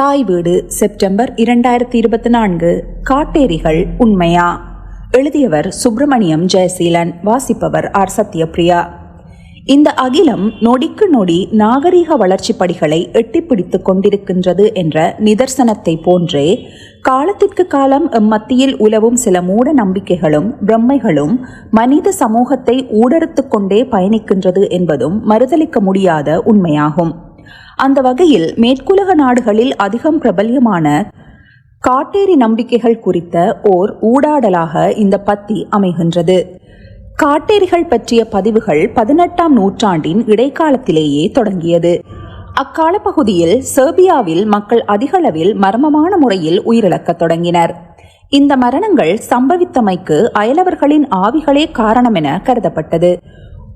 தாய் வீடு செப்டம்பர் இரண்டாயிரத்தி இருபத்தி நான்கு காட்டேரிகள் உண்மையா? எழுதியவர் சுப்பிரமணியம் ஜெயசீலன் வாசிப்பவர் ஆர் சத்யபிரியா இந்த அகிலம் நொடிக்கு நொடி நாகரிக வளர்ச்சி படிகளை எட்டிப்பிடித்துக் கொண்டிருக்கின்றது என்ற நிதர்சனத்தை போன்றே காலத்திற்கு காலம் எம்மத்தியில் உலவும் சில மூட நம்பிக்கைகளும் பிரம்மைகளும் மனித சமூகத்தை ஊடறுத்துக் கொண்டே பயணிக்கின்றது என்பதும் மறுதளிக்க முடியாத உண்மையாகும். அந்த வகையில் மேற்குலக நாடுகளில் அதிகம் பிரபல்யமான காட்டேரி நம்பிக்கைகள் குறித்த ஓர் ஊடாடலாக இந்த பத்தி அமைகின்றது. காட்டேரிகள் பற்றிய பதிவுகள் பதினெட்டாம் நூற்றாண்டின் இடைக்காலத்திலேயே தொடங்கியது. அக்கால பகுதியில் செர்பியாவில் மக்கள் அதிகளவில் மர்மமான முறையில் உயிரிழக்கத் தொடங்கினர். இந்த மரணங்கள் சம்பவித்தமைக்கு அயலவர்களின் ஆவிகளே காரணம் என கருதப்பட்டது.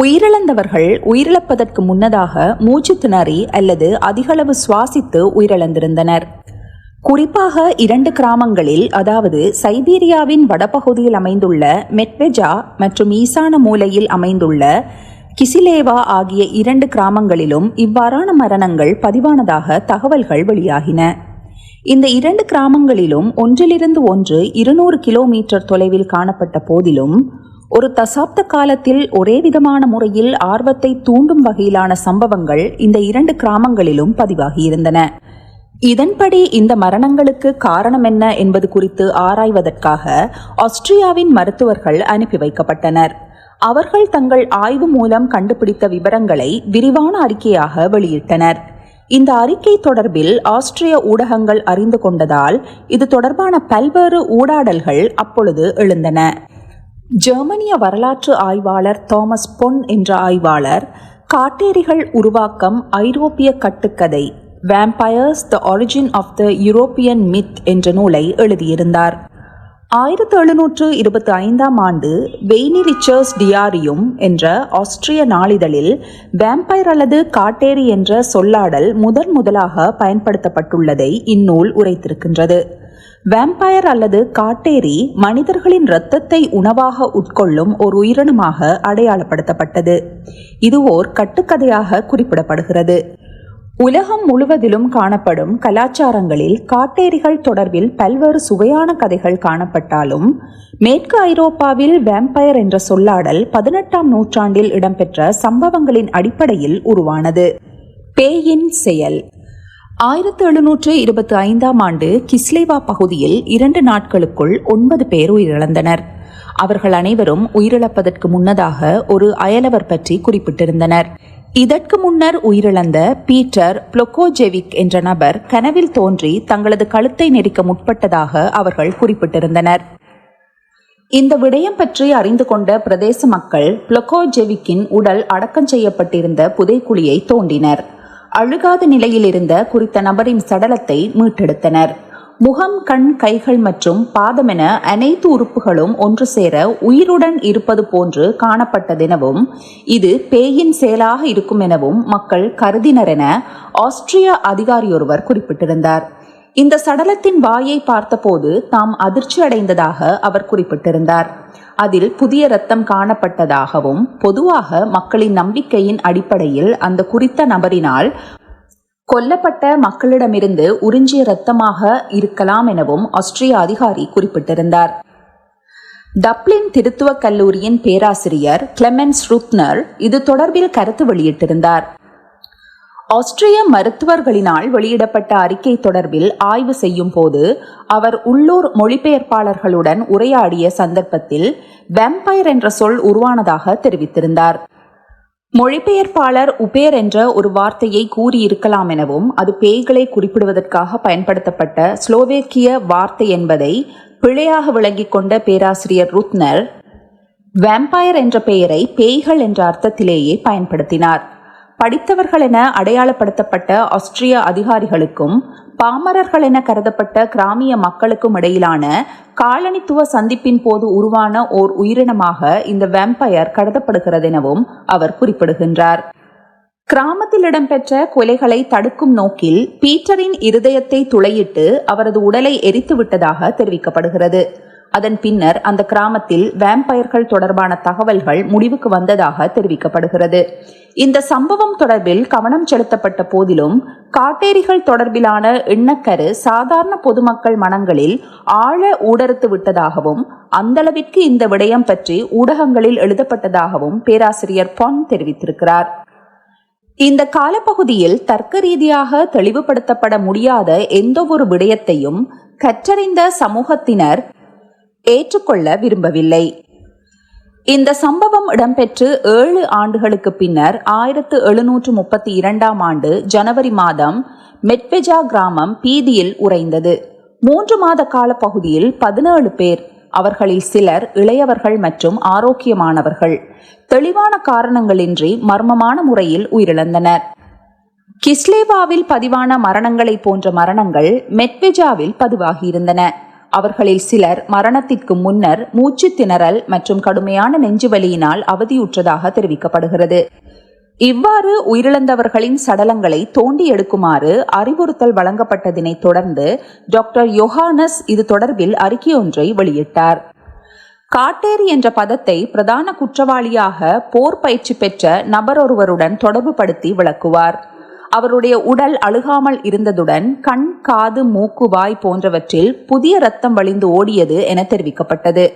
உயிரிழந்தவர்கள் உயிரிழப்பதற்கு முன்னதாக மூச்சு திணறி அல்லது அதிகளவு சுவாசித்து உயிரிழந்திருந்தனர். குறிப்பாக இரண்டு கிராமங்களில் அதாவது சைபீரியாவின் வடபகுதியில் அமைந்துள்ள மெட்வெஜா மற்றும் ஈசான மூலையில் அமைந்துள்ள கிசிலேவா ஆகிய இரண்டு கிராமங்களிலும் இவ்வாறான மரணங்கள் பதிவானதாக தகவல்கள் வெளியாகின. இந்த இரண்டு கிராமங்களிலும் ஒன்றிலிருந்து ஒன்று இருநூறு கிலோமீட்டர் தொலைவில் காணப்பட்ட போதிலும் ஒரு தசாப்த காலத்தில் ஒரே விதமான முறையில் ஆர்வத்தை தூண்டும் வகையிலான சம்பவங்கள் இந்த இரண்டு கிராமங்களிலும் பதிவாகியிருந்தன இதன்படி இந்த மரணங்களுக்கு காரணம் என்ன என்பது குறித்து ஆராய்வதற்காக ஆஸ்திரியாவின் மருத்துவர்கள் அனுப்பி வைக்கப்பட்டனர். அவர்கள் தங்கள் ஆய்வு மூலம் கண்டுபிடித்த விவரங்களை விரிவான அறிக்கையாக வெளியிட்டனர். இந்த அறிக்கை தொடர்பில் ஆஸ்திரிய ஊடகங்கள் அறிந்து கொண்டதால் இது தொடர்பான பல்வேறு ஊடாடல்கள் அப்பொழுது எழுந்தன. ஜெர்மனிய வரலாற்று ஆய்வாளர் தாமஸ் பொன் என்ற ஆய்வாளர் காட்டேரிகள் உருவாக்கம் ஐரோப்பிய கட்டுக்கதை vampires the origin of the European myth என்ற நூலை எழுதியிருந்தார். ஆயிரத்தி எழுநூற்று இருபத்தி ஐந்தாம் ஆண்டு வெய்னி ரிச்சர்ஸ் டியாரியும் என்ற ஆஸ்திரிய நாளிதழில் வேம்பயர் அல்லது காட்டேரி என்ற சொல்லாடல் முதன் முதலாக பயன்படுத்தப்பட்டுள்ளதை இந்நூல் உரைத்திருக்கின்றது. வேம்பயர் அல்லது காட்டேரி மனிதர்களின் இரத்தத்தை உணவாக உட்கொள்ளும் ஒரு உயிரினமாக அடையாளப்படுத்தப்பட்டது. இது ஓர் கட்டுக்கதையாக குறிப்பிடப்படுகிறது. உலகம் முழுவதிலும் காணப்படும் கலாச்சாரங்களில் காட்டேரிகள் தொடர்பில் பல்வேறு சுவையான கதைகள் காணப்பட்டாலும் மேற்கு ஐரோப்பாவில் வேம்பயர் என்ற சொல்லாடல் பதினெட்டாம் நூற்றாண்டில் இடம்பெற்ற சம்பவங்களின் அடிப்படையில் உருவானது. பேயின் செயல். ஆயிரத்தி எழுநூற்று இருபத்தி ஐந்தாம் ஆண்டு கிஸ்லேவா பகுதியில் இரண்டு நாட்களுக்குள் ஒன்பது பேர் உயிரிழந்தனர். அவர்கள் அனைவரும் உயிரிழப்பதற்கு முன்னதாக ஒரு அயலவர் பற்றி குறிப்பிட்டிருந்தனர். இதற்கு முன்னர் உயிரிழந்த பீட்டர் புளொகோஜெவிக் என்ற நபர் கனவில் தோன்றி தங்களது கழுத்தை நெரிக்க முற்பட்டதாக அவர்கள் குறிப்பிட்டிருந்தனர். இந்த விடயம் பற்றி அறிந்து கொண்ட பிரதேச மக்கள் புளொகோஜெவிக்கின் உடல் அடக்கம் செய்யப்பட்டிருந்த புதைக்குழியை தோண்டினர். அழுகாத நிலையில் இருந்த குறித்த நபரின் சடலத்தை மீட்டெடுத்தனர். முகம் கண் கைகள் மற்றும் பாதமென அனைத்து உறுப்புகளும் ஒன்று சேர உயிருடன் இருப்பது போன்று காணப்பட்டதெனவும் இது பேயின் செயலாக இருக்கும் எனவும் மக்கள் கருதினர் என ஆஸ்திரிய அதிகாரியொருவர் குறிப்பிட்டிருந்தார். இந்த சடலத்தின் வாயை பார்த்தபோது தாம் அதிர்ச்சி அடைந்ததாக அவர் குறிப்பிட்டிருந்தார். அதில் புதிய ரத்தம் காணப்பட்டதாகவும் பொதுவாக மக்களின் நம்பிக்கையின் அடிப்படையில் அந்த குறித்த நபரினால் கொல்லப்பட்ட மக்களிடமிருந்து உறிஞ்சிய இரத்தமாக இருக்கலாம் எனவும் ஆஸ்திரிய அதிகாரி குறிப்பிட்டிருந்தார். டப்ளின் திருத்துவக் கல்லூரியின் பேராசிரியர் கிளெமென்ஸ் ருத்னர் இது தொடர்பில் கருத்து வெளியிட்டிருந்தார். ஆஸ்திரிய மருத்துவர்களினால் வெளியிடப்பட்ட அறிக்கை தொடர்பில் ஆய்வு செய்யும் போது அவர் உள்ளூர் மொழிபெயர்ப்பாளர்களுடன் உரையாடிய சந்தர்ப்பத்தில் வெம்பயர் என்ற சொல் உருவானதாக தெரிவித்திருந்தார். மொழிபெயர்ப்பாளர் உபேர் என்ற ஒரு வார்த்தையை கூறியிருக்கலாம் எனவும் அது பேய்களை குறிப்பிடுவதற்காக பயன்படுத்தப்பட்ட ஸ்லோவேக்கிய வார்த்தை என்பதை பிழையாக விளங்கிக் கொண்ட பேராசிரியர் ருத்னர் வேம்பயர் என்ற பெயரை பேய்கள் என்ற அர்த்தத்திலேயே பயன்படுத்தினார். படித்தவர்கள் என அடையாளப்படுத்தப்பட்ட ஆஸ்திரிய அதிகாரிகளுக்கும் பாமரர்கள் என கருதப்பட்ட கிராமிய மக்களுக்கும் இடையிலான காலனித்துவ சந்திப்பின் போது உருவான ஓர் உயிரினமாக இந்த வேம்பயர் கருதப்படுகிறது எனவும் அவர் குறிப்பிடுகின்றார். கிராமத்தில் இடம்பெற்ற கொலைகளை தடுக்கும் நோக்கில் பீட்டரின் இருதயத்தை துளையிட்டு அவரது உடலை எரித்து விட்டதாக தெரிவிக்கப்படுகிறது. அதன் பின்னர் அந்த கிராமத்தில் வேம்பயர்கள் தொடர்பான தகவல்கள் முடிவுக்கு வந்ததாக தெரிவிக்கப்படுகிறது. இந்த சம்பவம் தொடர்பில் கவனம் செலுத்தப்பட்ட போதிலும் காட்டேரிகள் தொடர்பிலான எண்ணக்கரு சாதாரண பொதுமக்கள் மனங்களில் ஆழ ஊடறுத்து விட்டதாகவும் அந்தளவிற்கு இந்த விடயம் பற்றி ஊடகங்களில் எழுதப்பட்டதாகவும் பேராசிரியர் பொன் தெரிவித்திருக்கிறார். இந்த காலப்பகுதியில் தர்க்க ரீதியாக தெளிவுபடுத்தப்பட முடியாத எந்த ஒரு விடயத்தையும் கற்றறிந்த சமூகத்தினர் ஏற்றுக்கொள்ள விரும்பவில்லை. இந்த சம்பவம் இடம்பெற்று ஏழு ஆண்டுகளுக்கு பின்னர் ஆயிரத்து எழுநூற்று முப்பத்தி இரண்டாம் ஆண்டு ஜனவரி மாதம் மெட்வெஜா கிராமம் பீதியில் உறைந்தது. மூன்று மாத கால பகுதியில் பதினேழு பேர் அவர்களில் சிலர் இளையவர்கள் மற்றும் ஆரோக்கியமானவர்கள். தெளிவான காரணங்களின்றி மர்மமான முறையில் உயிரிழந்தனர். கிஸ்லேவாவில் பதிவான மரணங்களை போன்ற மரணங்கள் மெட்வெஜாவில் பதிவாகியிருந்தன. அவர்களில் சிலர் மரணத்திற்கு முன்னர் மூச்சு திணறல் மற்றும் கடுமையான நெஞ்சுவலியினால் அவதியுற்றதாக தெரிவிக்கப்படுகிறது. இவ்வாறு உயிரிழந்தவர்களின் சடலங்களை தோண்டி எடுக்குமாறு அறிவுறுத்தல் வழங்கப்பட்டதினை தொடர்ந்து டாக்டர் யோஹானஸ் இது தொடர்பில் அறிக்கையொன்றை வெளியிட்டார். காட்டேரி என்ற பதத்தை பிரதான குற்றவாளியாக போர் பயிற்சி பெற்ற நபரொருவருடன் தொடர்புபடுத்தி விளக்குவார். அவருடைய உடல் அழுகாமல் இருந்ததுடன் கண் காது மூக்கு வாய் போன்றவற்றில் புதிய ரத்தம் வழிந்து ஓடியது என தெரிவிக்கப்பட்டது.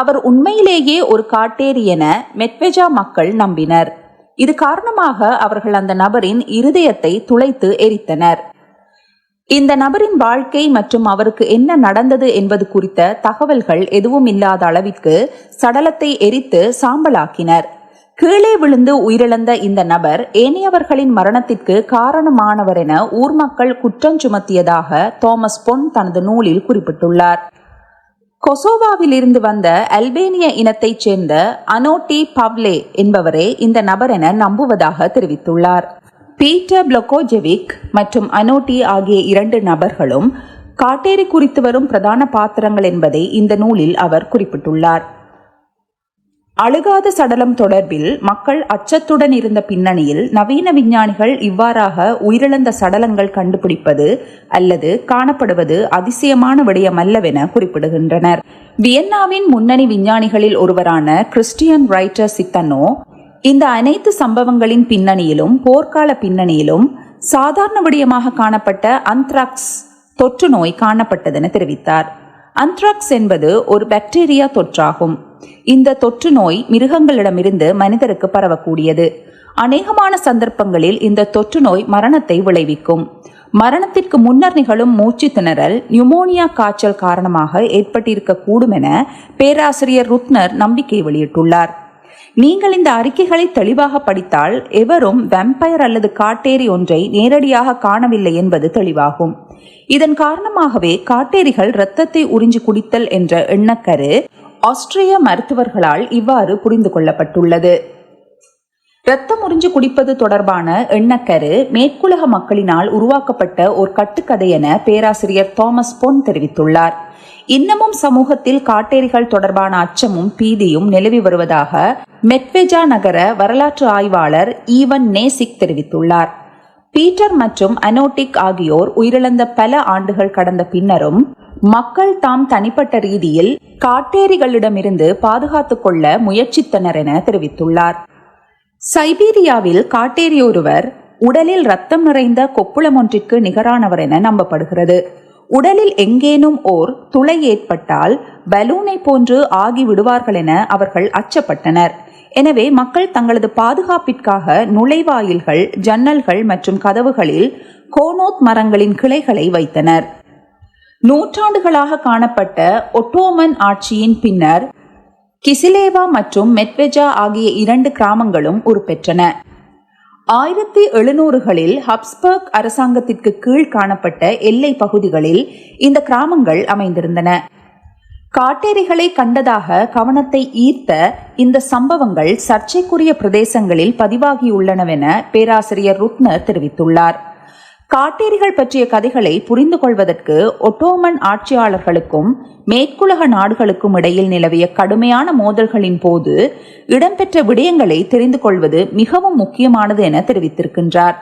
அவர் உண்மையிலேயே ஒரு காட்டேரி என மெட்வெஜா மக்கள் நம்பினர். இது காரணமாக அவர்கள் அந்த நபரின் இருதயத்தை துளைத்து எரித்தனர். இந்த நபரின் வாழ்க்கை மற்றும் அவருக்கு என்ன நடந்தது என்பது குறித்த தகவல்கள் எதுவும் இல்லாத அளவிற்கு சடலத்தை எரித்து சாம்பலாக்கினர். கீழே விழுந்து உயிரிழந்த இந்த நபர் ஏனையவர்களின் மரணத்திற்கு காரணமானவர் என ஊர் மக்கள் குற்றம் சுமத்தியதாக தோமஸ் பொன் தனது நூலில் குறிப்பிட்டுள்ளார். கொசோவாவில் இருந்து வந்த அல்பேனிய இனத்தைச் சேர்ந்த அனோட்டி பவ்லே என்பவரே இந்த நபர் என நம்புவதாக தெரிவித்துள்ளார். பீட்டர் பிளோகோஜெவிக் மற்றும் அனோட்டி ஆகிய இரண்டு நபர்களும் காட்டேரி குறித்து வரும் பிரதான பாத்திரங்கள் என்பதை இந்த நூலில் அவர் குறிப்பிட்டுள்ளார். அழுகாத சடலம் தொடர்பில் மக்கள் அச்சத்துடன் இருந்த பின்னணியில் நவீன விஞ்ஞானிகள் இவ்வாறாக உயிரிழந்த சடலங்கள் கண்டுபிடிப்பது அல்லது காணப்படுவது அதிசயமான விடயமல்லவென குறிப்பிடுகின்றனர். வியன்னாவின் முன்னணி விஞ்ஞானிகளில் ஒருவரான கிறிஸ்டியன் ரைட்டர் சித்தனோ இந்த அனைத்து சம்பவங்களின் பின்னணியிலும் போர்க்கால பின்னணியிலும் சாதாரண விடயமாக காணப்பட்ட அந்த்ராக்ஸ் தொற்று நோய் காணப்பட்டதென தெரிவித்தார். அந்த்ராக்ஸ் என்பது ஒரு பாக்டீரியா தொற்றாகும். இந்த தொற்று நோய் மிருகங்களிடமிருந்து மனிதருக்கு பரவக்கூடியது. அநேகமான சந்தர்ப்பங்களில் இந்த தொற்று நோய் மரணத்தை விளைவிக்கும். மரணத்திற்கு முன்னர் நிகழும் மூச்சு திணறல் நியூமோனியா காய்ச்சல் காரணமாக ஏற்பட்டிருக்கக்கூடும் என பேராசிரியர் ருத்னர் நம்பிக்கை வெளியிட்டுள்ளார். நீங்கள் இந்த அறிக்கைகளை தெளிவாக படித்தால் எவரும் வெம்பயர் அல்லது காட்டேரி ஒன்றை நேரடியாக காணவில்லை என்பது தெளிவாகும். இதன் காரணமாகவே காட்டேரிகள் இரத்தத்தை உறிஞ்சி குடித்தல் என்ற எண்ணக்கரு ஆஸ்திரிய மருத்துவர்களால் இவ்வாறு புரிந்து கொள்ளப்பட்டுள்ளது. இரத்தம் உறிஞ்சு குடிப்பது தொடர்பான எண்ணக்கரு மேற்குலக மக்களினால் உருவாக்கப்பட்ட ஒரு கட்டுக்கதை என பேராசிரியர் தாமஸ் பொன் தெரிவித்துள்ளார். இன்னமும் சமூகத்தில் காட்டேரிகள் தொடர்பான அச்சமும் பீதியும் நிலவி வருவதாக மெட்வெஜா நகர வரலாற்று ஆய்வாளர் ஈவன் நேசிக் தெரிவித்துள்ளார். பீட்டர் மற்றும் அனோட்டிக் ஆகியோர் உயிரிழந்த பல ஆண்டுகள் கடந்த பின்னரும் மக்கள் தாம் தனிப்பட்ட ரீதியில் காட்டேரிகளிடமிருந்து பாதுகாத்துக் கொள்ள முயற்சித்தனர் என தெரிவித்துள்ளார். சைபீரியாவில் காட்டேரி ஒருவர் உடலில் ரத்தம் நிறைந்த கொப்புளம் ஒன்றிற்கு நிகரானவர் என நம்பப்படுகிறது. உடலில் எங்கேனும் ஓர் துளை ஏற்பட்டால் பலூனை போன்று ஆகி விடுவார்கள் என அவர்கள் அச்சப்பட்டனர். எனவே மக்கள் தங்களது பாதுகாப்பிற்காக நுழைவாயில்கள் ஜன்னல்கள் மற்றும் கதவுகளில் கோனோத் மரங்களின் கிளைகளை வைத்தனர். நூற்றாண்டுகளாக காணப்பட்ட ஒட்டோமன் ஆட்சியின் பின்னர் கிசிலேவா மற்றும் மெட்வெஜா ஆகிய இரண்டு கிராமங்களும் உருப்பெற்றன. ஆயிரத்தி எழுநூறுகளில் ஹப்ஸ்பர்க் அரசாங்கத்திற்கு கீழ் காணப்பட்ட எல்லை பகுதிகளில் இந்த கிராமங்கள் அமைந்திருந்தன. காட்டேரிகளை கண்டதாக கவனத்தை ஈர்த்த இந்த சம்பவங்கள் சர்ச்சைக்குரிய பிரதேசங்களில் பதிவாகியுள்ளனவென பேராசிரியர் ருத்னர் தெரிவித்துள்ளார். காட்டேரிகள் பற்றிய கதைகளை புரிந்து கொள்வதற்கு ஒட்டோமன் ஆட்சியாளர்களுக்கும் மேற்குலக நாடுகளுக்கும் இடையில் நிலவிய கடுமையான மோதல்களின் போது இடம்பெற்ற விடயங்களை தெரிந்து கொள்வது மிகவும் முக்கியமானது என தெரிவித்திருக்கின்றார்.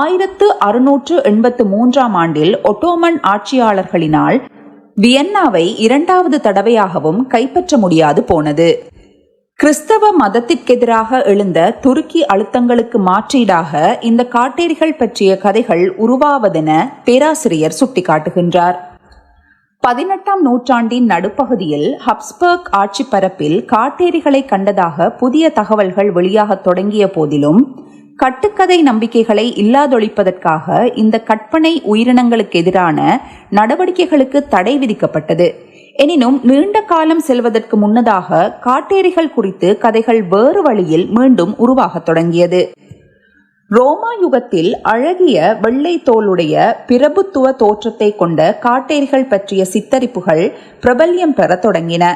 ஆயிரத்து அறுநூற்று எண்பத்து மூன்றாம் ஆண்டில் ஒட்டோமன் ஆட்சியாளர்களினால் வியன்னாவை இரண்டாவது தடவையாகவும் கைப்பற்ற முடியாது போனது. கிறிஸ்தவ மதத்திற்கெதிராக எழுந்த துருக்கி அழுத்தங்களுக்கு மாற்றீடாக இந்த காட்டேரிகள் பற்றிய கதைகள் உருவாவதென பேராசிரியர் சுட்டிக்காட்டுகின்றார். பதினெட்டாம் நூற்றாண்டின் நடுப்பகுதியில் ஹப்ஸ்பர்க் ஆட்சி பரப்பில் காட்டேரிகளை கண்டதாக புதிய தகவல்கள் வெளியாகத் தொடங்கிய போதிலும் கட்டுக்கதை நம்பிக்கைகளை இல்லாதொழிப்பதற்காக இந்த கற்பனை உயிரினங்களுக்கு எதிரான நடவடிக்கைகளுக்கு தடை விதிக்கப்பட்டது. எனினும் நீண்ட காலம் செல்வதற்கு முன்னதாக காட்டேரிகள் குறித்து கதைகள் வேறு வழியில் மீண்டும் உருவாகத் தொடங்கியது. ரோமா யுகத்தில் அழகிய வெள்ளை தோலுடைய பிரபுத்துவ தோற்றத்தை கொண்ட காட்டேரிகள் பற்றிய சித்தரிப்புகள் பிரபல்யம் பெறத் தொடங்கின.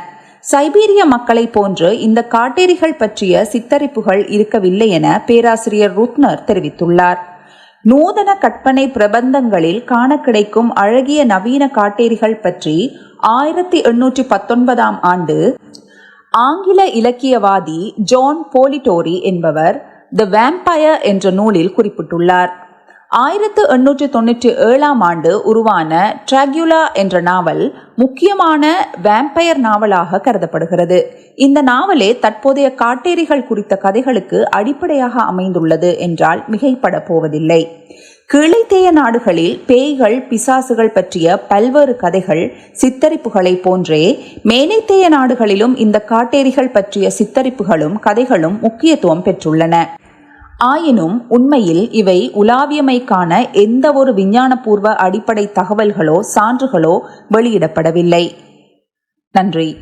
சைபீரிய மக்களைப் போன்று இந்த காட்டேரிகள் பற்றிய சித்தரிப்புகள் இருக்கவில்லை என பேராசிரியர் ருத்னர் தெரிவித்துள்ளார். நூதன கற்பனை பிரபந்தங்களில் காண கிடைக்கும் அழகிய நவீன காட்டேரிகள் பற்றி ஆயிரத்தி எண்ணூற்றி பத்தொன்பதாம் ஆண்டு ஆங்கில இலக்கியவாதி ஜான் போலிட்டோரி என்பவர் த வேம்பயர் என்ற நூலில் குறிப்பிட்டுள்ளார். ஆயிரத்து எண்ணூற்றி தொண்ணூற்றி ஏழாம் ஆண்டு உருவான ட்ராகுலா என்ற நாவல் முக்கியமான வேம்பயர் நாவலாக கருதப்படுகிறது. இந்த நாவலே தற்போதைய காட்டேரிகள் குறித்த கதைகளுக்கு அடிப்படையாக அமைந்துள்ளது என்றால் மிகைப்பட போவதில்லை. கீழைத்தேய நாடுகளில் பேய்கள் பிசாசுகள் பற்றிய பல்வேறு கதைகள் சித்தரிப்புகளை போன்றே மேனைத்தேய நாடுகளிலும் இந்த காட்டேரிகள் பற்றிய சித்தரிப்புகளும் கதைகளும் முக்கியத்துவம் பெற்றுள்ளன. ஆயினும் உண்மையில் இவை உலாவியமைக்கான எந்த ஒரு விஞ்ஞானபூர்வ அடிப்படை தகவல்களோ சான்றுகளோ வெளியிடப்படவில்லை. நன்றி.